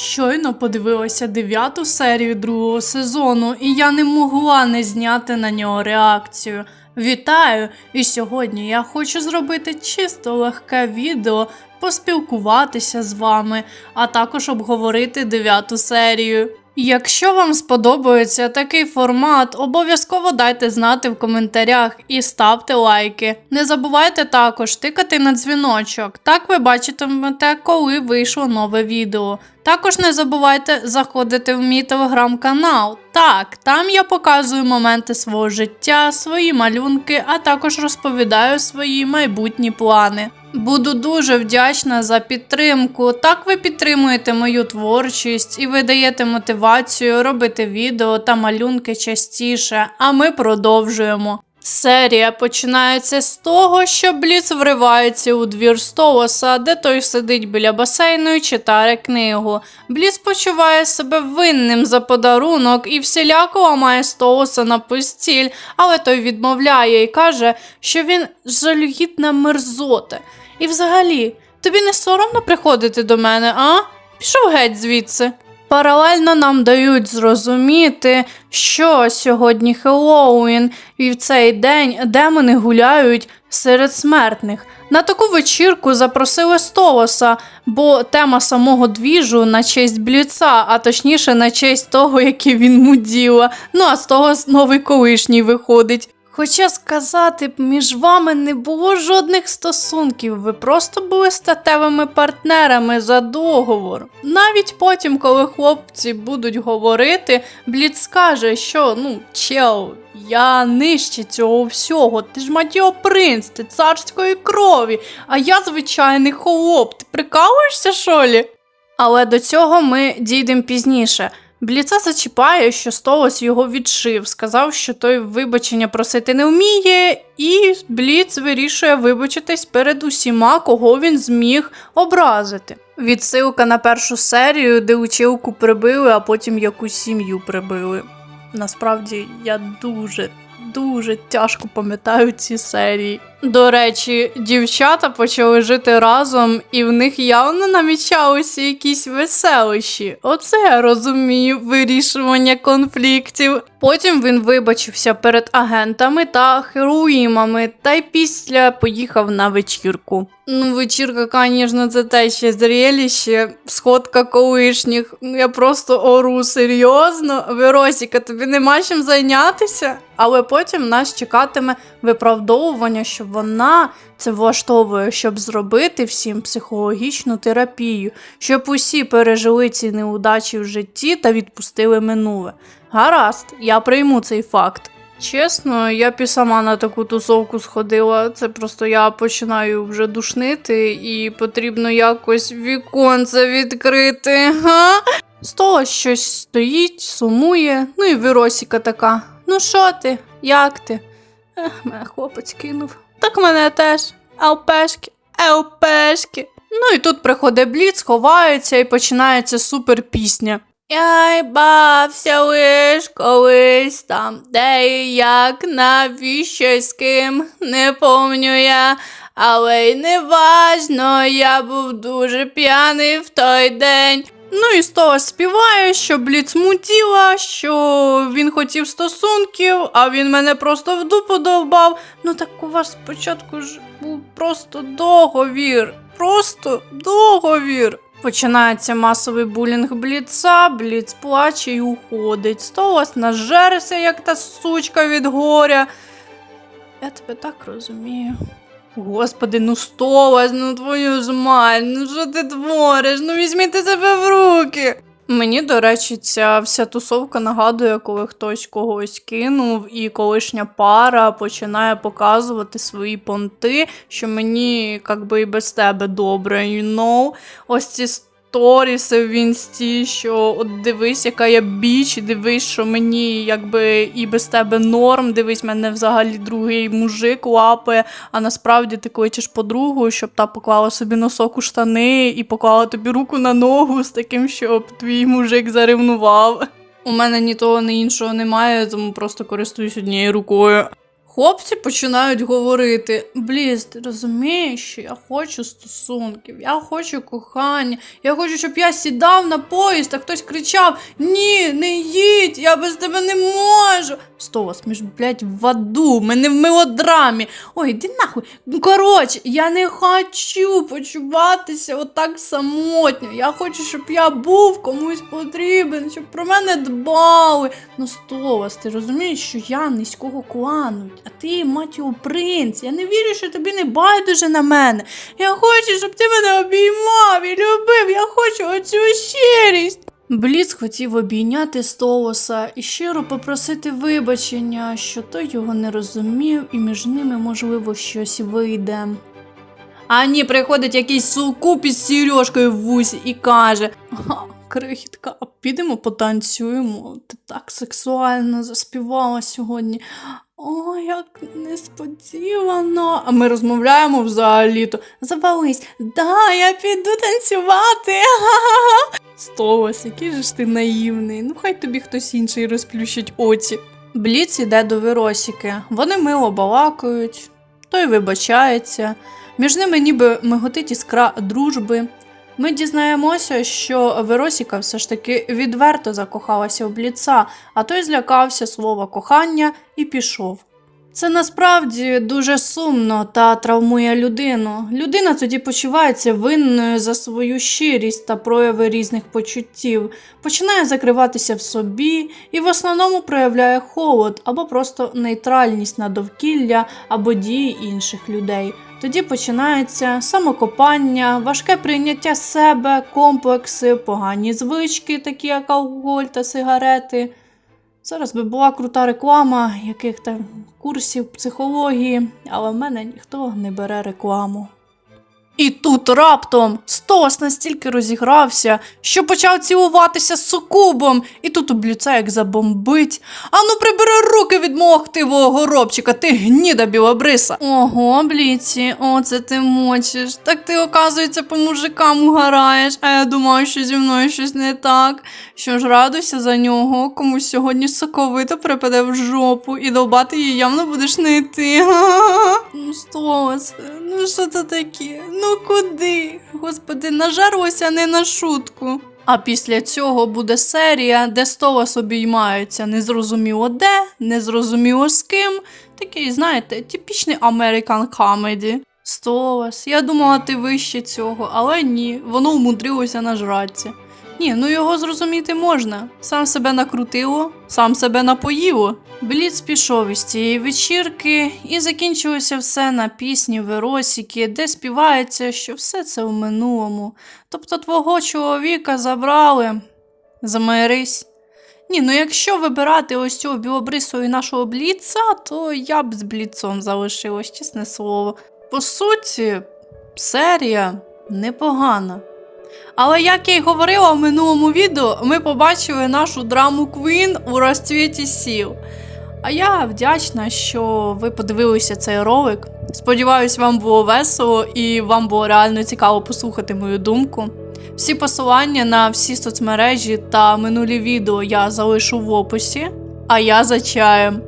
Щойно подивилася дев'яту серію другого сезону, і я не могла не зняти на нього реакцію. Вітаю! І сьогодні я хочу зробити чисто легке відео, поспілкуватися з вами, а також обговорити дев'яту серію. Якщо вам сподобається такий формат, обов'язково дайте знати в коментарях і ставте лайки. Не забувайте також тикати на дзвіночок. Так ви бачитимете, коли вийшло нове відео. Також не забувайте заходити в мій телеграм-канал. Так, там я показую моменти свого життя, свої малюнки, а також розповідаю свої майбутні плани. Буду дуже вдячна за підтримку. Так ви підтримуєте мою творчість і ви даєте мотивацію робити відео та малюнки частіше, а ми продовжуємо. Серія починається з того, що Бліц вривається у двір Столоса, де той сидить біля басейну і читає книгу. Бліц почуває себе винним за подарунок і всіляко ламає Столоса на постіль, але той відмовляє і каже, що він жалюгідна мерзота. І взагалі, тобі не соромно приходити до мене, а? Пішов геть звідси. Паралельно нам дають зрозуміти, що сьогодні Хеллоуін, і в цей день демони гуляють серед смертних. На таку вечірку запросили Столоса, бо тема самого двіжу на честь бліца, а точніше на честь того, який він муділа. Ну а з того новий колишній виходить. Хоча сказати б, між вами не було жодних стосунків, ви просто були статевими партнерами за договор. Навіть потім, коли хлопці будуть говорити, Бліц скаже, що ну, чел, я нижче цього всього, ти ж Матіо принц, ти царської крові, а я звичайний хлоп. Ти прикалуєшся, шолі? Але до цього ми дійдемо пізніше. Бліца зачіпає, що Столос його відшив, сказав, що той вибачення просити не вміє, і Бліц вирішує вибачитись перед усіма, кого він зміг образити. Відсилка на першу серію, де училку прибили, а потім якусь сім'ю прибили. Насправді я дуже, дуже тяжко пам'ятаю ці серії. До речі, дівчата почали жити разом, і в них явно намічалися якісь веселощі. Оце я розумію вирішування конфліктів. Потім він вибачився перед агентами та херуїмами, та й після поїхав на вечірку. Ну, вечірка, звісно, це те ще зрелище, сходка колишніх. Я просто ору серйозно. Веросіка, тобі нема чим зайнятися. Але потім нас чекатиме виправдовування, що вона це влаштовує, щоб зробити всім психологічну терапію, щоб усі пережили ці неудачі в житті та відпустили минуле. Гаразд, я прийму цей факт. Чесно, я б і сама на таку тусовку сходила. Це просто я починаю вже душнити, і потрібно якось віконце відкрити. Га? Стола щось стоїть, сумує, ну і Віросіка така. Ну що ти? Як ти? Ех, мене хлопець кинув. Так мене теж. Алпешки, елпешки. Ну і тут приходить бліц, ховається і починається супер пісня. Я бався лиш колись там, де і як, навіщо з ким, не помню я, але й не важно, я був дуже п'яний в той день. Ну і того співає, що Бліц мутіла, що він хотів стосунків, а він мене просто в дупу довбав. Ну так у вас спочатку ж був просто договір. Просто договір. Починається масовий булінг бліца, бліц плаче і уходить. Столас нажерився, як та сучка від горя. Я тебе так розумію. Господи, ну Столас, ну твою ж маль, ну що ти твориш? Ну візьміть себе в руки. Мені, до речі, ця вся тусовка нагадує, коли хтось когось кинув, і колишня пара починає показувати свої понти, що мені як би і без тебе добре, you know? Ось ці сторіси в інсті, що от дивись, яка я біч, дивись, що мені якби і без тебе норм, дивись, мене взагалі другий мужик лапає, а насправді ти кличеш подругу, щоб та поклала собі носок у штани і поклала тобі руку на ногу з таким, щоб твій мужик заревнував. У мене ні того, ні іншого немає, тому просто користуюсь однією рукою. Хлопці починають говорити: Бліз, ти розумієш, що я хочу стосунків, я хочу кохання, я хочу, щоб я сідав на поїзд, а хтось кричав: Ні, не їдь, я без тебе не можу. Стос, ми ж, блядь, в аду, ми не в мелодрамі. Ой, іди нахуй. Ну, коротше, я не хочу почуватися отак самотньо. Я хочу, щоб я був комусь потрібен, щоб про мене дбали. Ну, Стовас, ти розумієш, що я низького клану, а ти, мать його, принц. Я не вірю, що тобі не байдуже на мене. Я хочу, щоб ти мене обіймав і любив. Я хочу оцю щирість. Бліц хотів обійняти Столоса і щиро попросити вибачення, що той його не розумів, і між ними, можливо, щось вийде. А ні, приходить якийсь сукуп із сережкою в вусі і каже: «Ага, крихітка, підемо потанцюємо. Ти так сексуально заспівала сьогодні. О, як несподівано. А ми розмовляємо взагалі-то. Завались, да, я піду танцювати. Столос, який же ж ти наївний. Ну хай тобі хтось інший розплющить очі. Бліц іде до Виросіки. Вони мило балакають, той вибачається. Між ними ніби миготить іскра дружби. Ми дізнаємося, що Веросіка все ж таки відверто закохалася в Бліца, а той злякався слова кохання і пішов. Це насправді дуже сумно та травмує людину. Людина тоді почувається винною за свою щирість та прояви різних почуттів, починає закриватися в собі і в основному проявляє холод або просто нейтральність на довкілля або дії інших людей. Тоді починається самокопання, важке прийняття себе, комплекси, погані звички, такі як алкоголь та сигарети. Зараз би була крута реклама яких там курсів психології, але в мене ніхто не бере рекламу. І тут раптом Стос настільки розігрався, що почав цілуватися з сукубом, і тут у блюца як забомбить. Ану, прибери руки від мого хтивого горобчика, ти гніда білобриса. Ого, бліці, оце ти мочиш. Так ти, оказується, по мужикам угораєш, а я думаю, що зі мною щось не так. Що ж, радуйся за нього, комусь сьогодні соковито припаде в жопу, і довбати її явно будеш не ти. Ну, Стос, ну що це таке? Ну куди? Господи, нажарлося не на шутку. А після цього буде серія, де Столас обіймається незрозуміло де, незрозуміло з ким. Такий, знаєте, типічний American comedy. Столас, я думала, ти вище цього, але ні, воно умудрилося нажратися. Ні, ну його зрозуміти можна. Сам себе накрутило, сам себе напоїло. Бліц пішов із цієї вечірки, і закінчилося все на пісні Веросіки, де співається, що все це в минулому. Тобто твого чоловіка забрали. Замирись. Ні, ну якщо вибирати ось цього білобрисого і нашого бліца, то я б з бліцом залишилась, чесне слово. По суті, серія непогана. Але як я й говорила в минулому відео, ми побачили нашу драму Queen у розцвіті сіл. А я вдячна, що ви подивилися цей ролик. Сподіваюсь, вам було весело і вам було реально цікаво послухати мою думку. Всі посилання на всі соцмережі та минулі відео я залишу в описі, а я за чаєм.